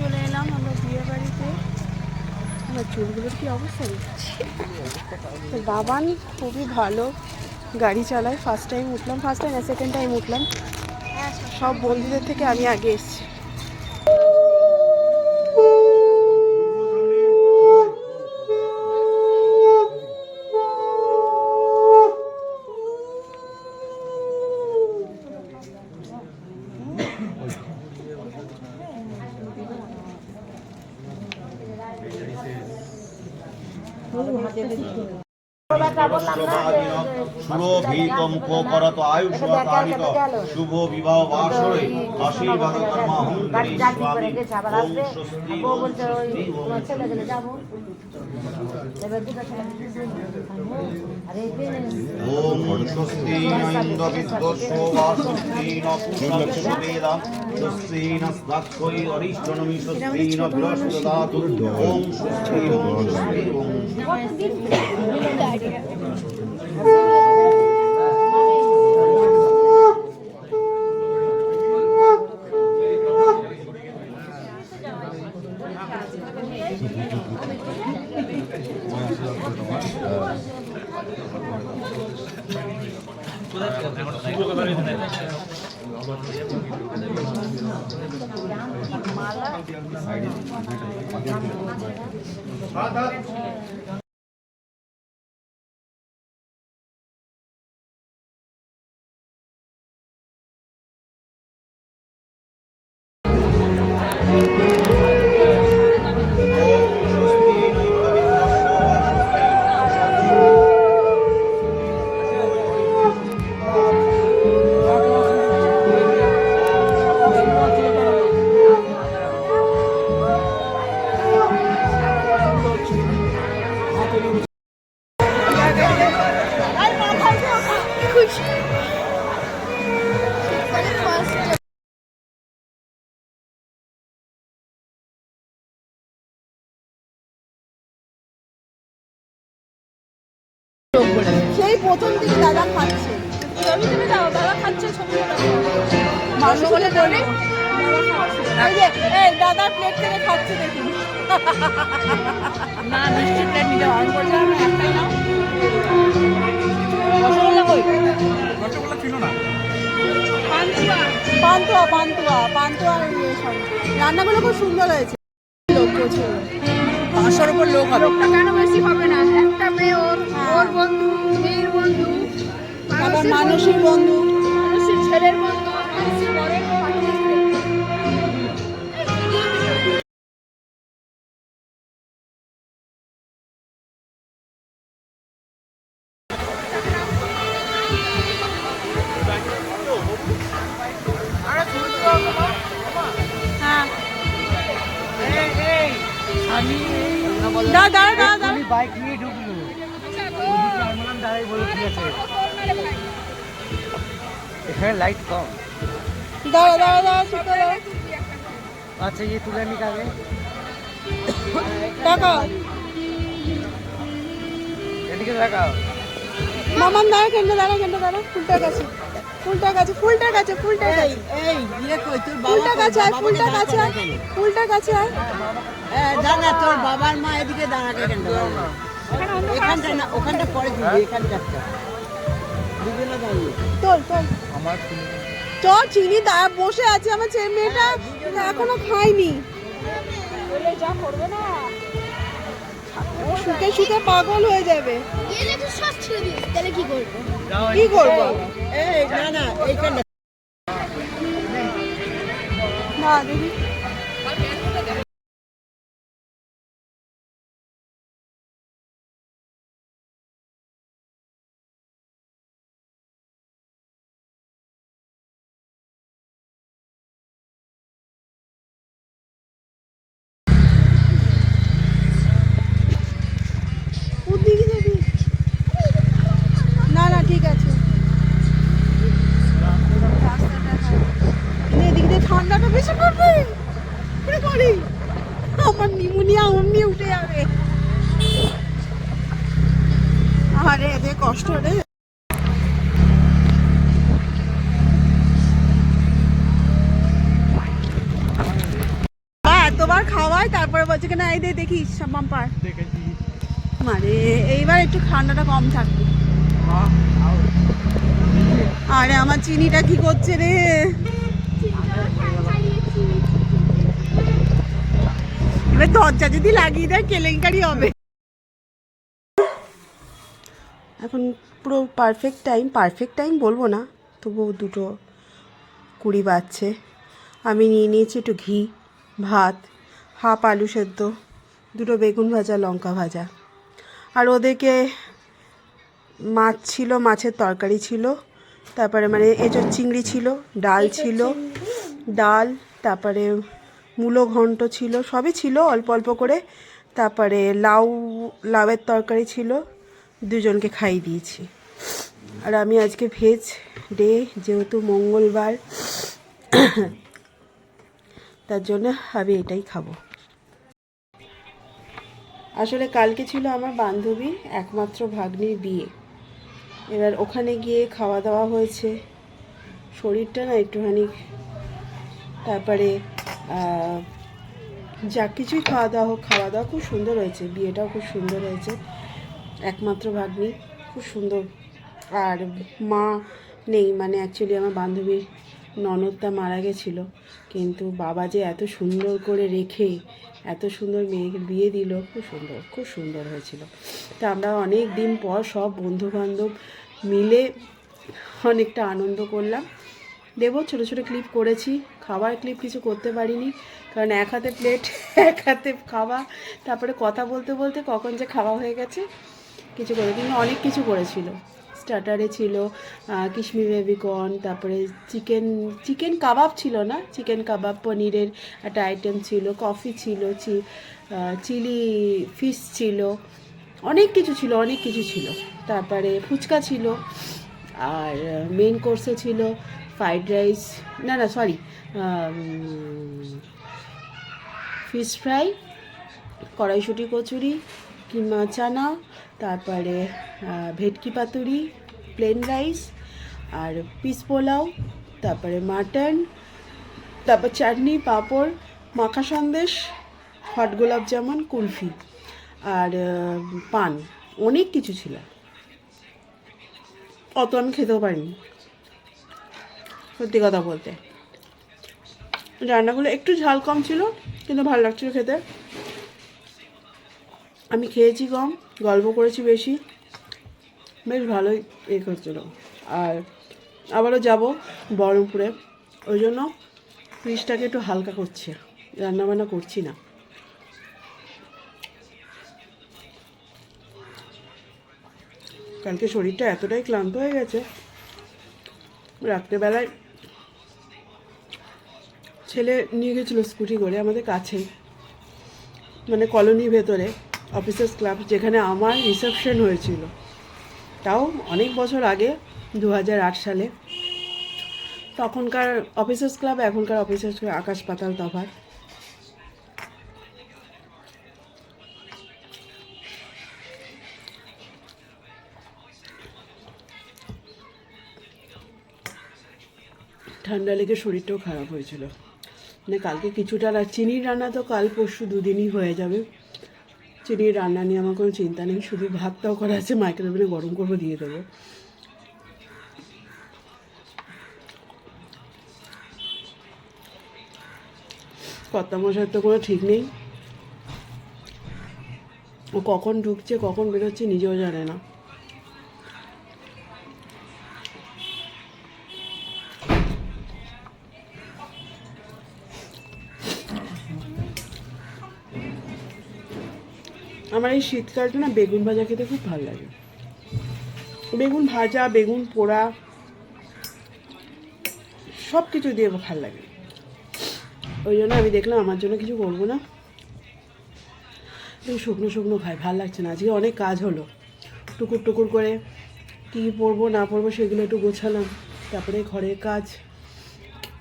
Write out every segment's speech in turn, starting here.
চলে এলাম আমরা বিয়ে বাড়িতে। আমার চুলগুলোর কি অবস্থা দেখছি? বাবান খুবই ভালো গাড়ি চালায়। ফার্স্ট টাইম উঠলাম ফার্স্ট টাইম না সেকেন্ড টাইম উঠলাম। সব বন্ধুদের থেকে আমি আগে এসেছি। সুরভিত মুখ শুভ বিবাহ বাসরে আশীর্বাদ কর্মা স্বামী ওম স্বস্তি ওম স্বস্তি ওম ওম স্বস্তি ইন্দ্র বিদ্বস্য বা স্বস্তি ন পুষস্য বেদা স্বস্তি ন স্নাক্ষৈ অরিষ্টনমি 아, 고맙습니다. প্রথম দিকে দাদা খাচ্ছে। দাও? দাদা খাচ্ছে ছবি মাংস বলে বলে এই যে এই দাদা প্লেট থেকে খাচ্ছে দেখুন না মিষ্টি প্লেট নিতে অন করলাম একটাই নাও। রসগোল্লা কই? পান্তুয়া। পান্তুয়া পান্তুয়া আর ইয়ে রান্নাগুলো খুব সুন্দর হয়েছে। লোক প্রচুর পাঁচশোর উপর লোক হবে। কেন বেশি হবে না? ওর ওর বন্ধু মেয়ের বন্ধু মানুষের বন্ধু। আছে। এখানে লাইট কম। দাঁড়া দাঁড়া দাঁড়া ঠিক করে। আচ্ছা ये তুলে নি টাকা এদিকে দেখাও। মামাম দাঁড়া কেন্দ্র দাঁড়া কেন্দ্র দাঁড়া ফুলটা কাছে ফুলটা কাছে ফুলটা কাছে ফুলটা এই ইয়ে কই তোর ফুলটা কাছে আয় ফুলটা কাছে আয়। ফুলটা কাছে আয়। দাঁড়া তোর বাবার মা এদিকে দাঁড়াকে কেন এখানটা না ওখানটা পরে দিবি এখানটা দিবে না দাঁড়িয়ে তোল তোল আমার চ চিনি দাঁড়া বসে আছে আমার ছেলে মেয়েটা এখনও খায়নি। ও শুকে শুকে পাগল হয়ে যাবে। কি করব? এই না না এইখানটা। না দিদি। নিমোনিয়া অমনি উঠে যাবে। আরে, এদের কষ্ট রে। এতবার খাওয়াই, তারপরে বলছে কিনা এই দে দেখিস বাম্পার। মানে এইবার একটু ঠান্ডাটা কম থাকবে আরে, আমার চিনিটা কি করছে রে? এবার দরজা যদি লাগিয়ে দেয় কেলেঙ্কারি হবে। এখন পুরো পারফেক্ট টাইম পারফেক্ট টাইম বলব না তবুও দুটো কুড়ি বাজছে। আমি নিয়ে নিয়েছি একটু ঘি ভাত হাফ আলু সেদ্ধ দুটো বেগুন ভাজা লঙ্কা ভাজা। আর ওদেরকে মাছ ছিল মাছের তরকারি ছিল তারপরে মানে এঁচোর চিংড়ি ছিল ডাল ছিল ডাল তারপরে মূলো ঘন্ট ছিল, সবই ছিল, অল্প অল্প করে। তারপরে লাউ, লাউয়ের তরকারি ছিল, দুজনকে খাইয়ে দিয়েছি। আর আমি আজকে ভেজ ডে, যেহেতু মঙ্গলবার, তার জন্য আমি এটাই খাব। আসলে কালকে ছিল আমার বান্ধবী, একমাত্র ভাগ্নির বিয়ে। এবার ওখানে গিয়ে খাওয়া দাওয়া হয়েছে। শরীরটা না একটুখানি, তারপরে যা কিছুই খাওয়া দাওয়া হোক, খাওয়া দাওয়া খুব সুন্দর হয়েছে, বিয়েটাও খুব সুন্দর হয়েছে। একমাত্র ভাগ্নি, খুব সুন্দর। আর মা নেই মানে অ্যাকচুয়ালি আমার বান্ধবীর ননদটা মারা গেছিল, কিন্তু বাবা যে এত সুন্দর করে রেখে, এত সুন্দর মেয়েকে বিয়ে দিল, খুব সুন্দর খুব সুন্দর হয়েছিল। তা আমরা অনেক দিন পর সব বন্ধুবান্ধব মিলে অনেকটা আনন্দ করলাম। দেবো, ছোটো ছোটো ক্লিপ করেছি। খাবার ক্লিপ কিছু করতে পারিনি, কারণ এক হাতে প্লেট এক হাতে খাওয়া। তারপরে কথা বলতে বলতে কখন যে খাওয়া হয়ে গেছে, কিছু করে, কিন্তু অনেক কিছু করেছিল। স্টার্টারে ছিল কিশমি বেবিকর্ন, তারপরে চিকেন চিকেন কাবাব ছিল না, চিকেন কাবাব, পনিরের একটা আইটেম ছিল কফি ছিল চিলি ফিশ ছিল, অনেক কিছু ছিল, অনেক কিছু ছিল। তারপরে ফুচকা ছিল, আর মেন কোর্সে ছিল ফ্রাইড রাইস না না সরি ফিশ ফ্রাই কড়াইশুটি কচুরি, কিমা চানা, তারপরে ভেটকি পাতুরি প্লেন রাইস আর পিস পোলাও, তারপরে মাটন তারপর চাটনি, পাঁপড়, মাখা সন্দেশ হট গোলাপ জামুন কুলফি, আর পান, অনেক কিছু ছিল। অত আমি খেতেও পারিনি। সত্যি কথা বলতে। রান্নাগুলো একটু ঝাল কম ছিল, কিন্তু ভালো লাগছিল খেতে। আমি খেয়েছি কম, গল্প করেছি বেশি। বেশ ভালোই এ করছিল। আর আবারও যাব বহরমপুরে। ওই জন্য ফ্রিজটাকে একটু হালকা করছি। রান্নাবান্না করছি না। কালকে শরীরটা এতটাই ক্লান্ত হয়ে গেছে। রাত্রেবেলায় ছেলে নিয়ে গেছিল স্কুটি করে আমাদের কাছেই মানে কলোনির ভেতরে, অফিসার্স ক্লাব, যেখানে আমার রিসেপশন হয়েছিল। তাও অনেক বছর আগে দু হাজার আট সালে। তখনকার অফিসার্স ক্লাব, এখনকার অফিসার্স ক্লাব, আকাশ পাতাল তফাৎ। ঠান্ডা লেগে শরীরটাও খারাপ হয়েছিল। মানে কালকে কিছুটা চিনির রান্না তো কাল পরশু দুদিনই হয়ে যাবে। চিনির রান্না নিয়ে আমার কোনো চিন্তা নেই, শুধু ভাতটাও করা আছে মাইক্রোওভেনে গরম করব, দিয়ে দেবো। কর্তা মশাইয়ের তো কোনো ঠিক নেই। ও কখন ঢুকছে, কখন বেরোচ্ছে নিজেও জানে না। আমার এই শীতকালটা না বেগুন ভাজা খেতে খুব ভালো লাগে। বেগুন ভাজা, বেগুন পোড়া সব কিছু দিয়ে ভালো লাগে। ওই জন্য আমি দেখলাম আমার জন্য কিছু করব না। এই শুকনো শুকনো খাই ভালো লাগছে না। আজকে অনেক কাজ হলো। টুকুর টুকুর করে কী পরবো, না পরবো সেগুলো একটু গোছালাম। তারপরে ঘরের কাজ,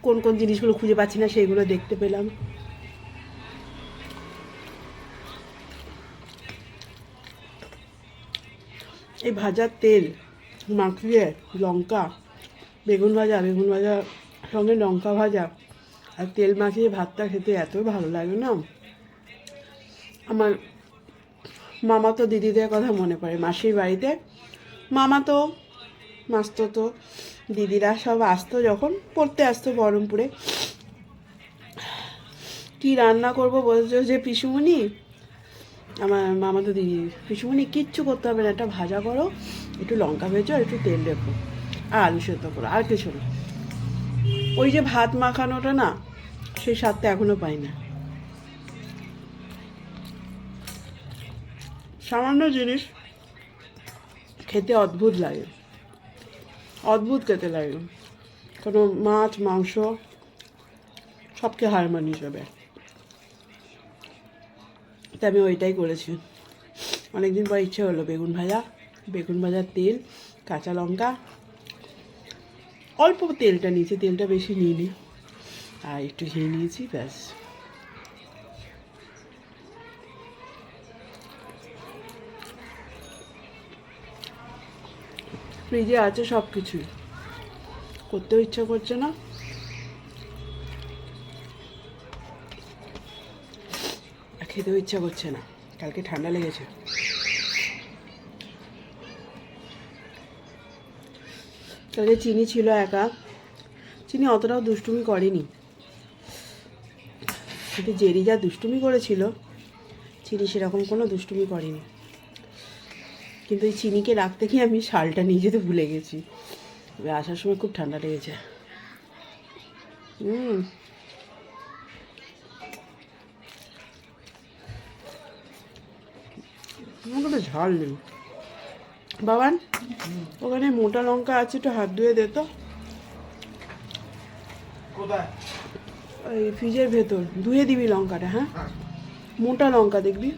কোন কোন জিনিসগুলো খুঁজে পাচ্ছি না সেইগুলো দেখতে পেলাম। এই ভাজার তেল, মাখিয়ে লঙ্কা, বেগুন ভাজা বেগুন ভাজা সঙ্গে লঙ্কা ভাজা আর তেল মাখিয়ে ভাতটা খেতে এত ভালো লাগে না। আমার মামা তো দিদিদের কথা মনে পড়ে, মাসির বাড়িতে। মামা তো, মাস্তো তো, দিদিরা সব আসতো যখন, পড়তে আসতো বহরমপুরে। কি রান্না করব বলছো যে পিসুমণি? আমার মামা তো দিদি। পিসুমণি, কিচ্ছু করতে হবে না, একটা ভাজা করো, একটু লঙ্কা ভেজো আর একটু তেল রেখো, আর আলু সেদ্ধ করো, আর কিছু না। ওই যে ভাত মাখানোটা না, সেই স্বাদটা এখনও পাই না। সামান্য জিনিস খেতে অদ্ভুত লাগে। অদ্ভুত খেতে লাগে। কোনো মাছ, মাংস, সবকে হার মানিয়ে যাবে। তাই আমি ওইটাই করেছি। অনেকদিন পর ইচ্ছে হলো বেগুন ভাজা, বেগুন ভাজার তেল, কাঁচা লঙ্কা। অল্প তেলটা নিয়েছি, তেলটা বেশি নিইনি। আর একটু ঘি নিয়েছি, ব্যাস। ফ্রিজে আছে সব কিছুই করতেও ইচ্ছা করছে না। খেতেও ইচ্ছা করছে না। কালকে ঠান্ডা লেগেছে। কালকে চিনি ছিল একা চিনি অতটাও দুষ্টুমি করেনি। কিন্তু জেরি যা দুষ্টুমি করেছিল, চিনি সেরকম কোনো দুষ্টুমি করেনি। কিন্তু এই চিনিকে রাখতে গিয়ে আমি শালটা নিয়ে যেতে ভুলে গেছি। আসার সময় খুব ঠান্ডা লেগেছে। হুম। আমার কোনো ঝাল নেই। বাবান ওখানে মোটা লঙ্কা আছে একটু হাত ধুয়ে দে তো। ওই ফ্রিজের ভেতর। ধুয়ে দিবি লঙ্কাটা হ্যাঁ। মোটা লঙ্কা দেখবি।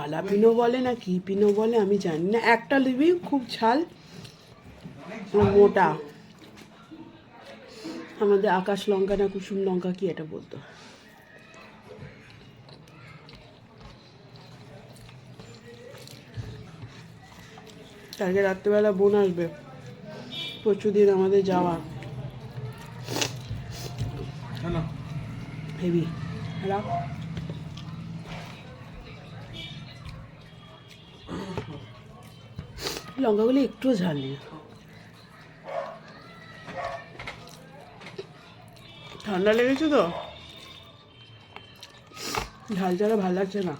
হালাপিনো বলে না কি? পিনো বলে আমি জানি না। একটা দিবি খুব ঝাল মোটা। আমাদের আকাশ লঙ্কা না কুসুম লঙ্কা কি এটা বলতো? কালকে রাত্রেবেলা বোন আসবে। প্রচুর দিন আমাদের যাওয়া। হেভি রাখ। লঙ্কাগুলো একটুও ঝাল নেই ঠান্ডা লেগেছে তো? ঝাল ঝালা ভালো লাগছে না।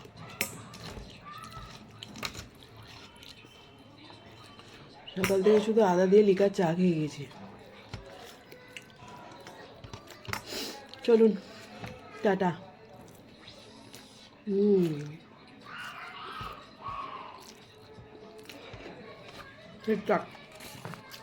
সকাল থেকে শুধু আদা দিয়ে লিকার চা খেয়ে গেছি। চলুন টাটা। হুম। 对的。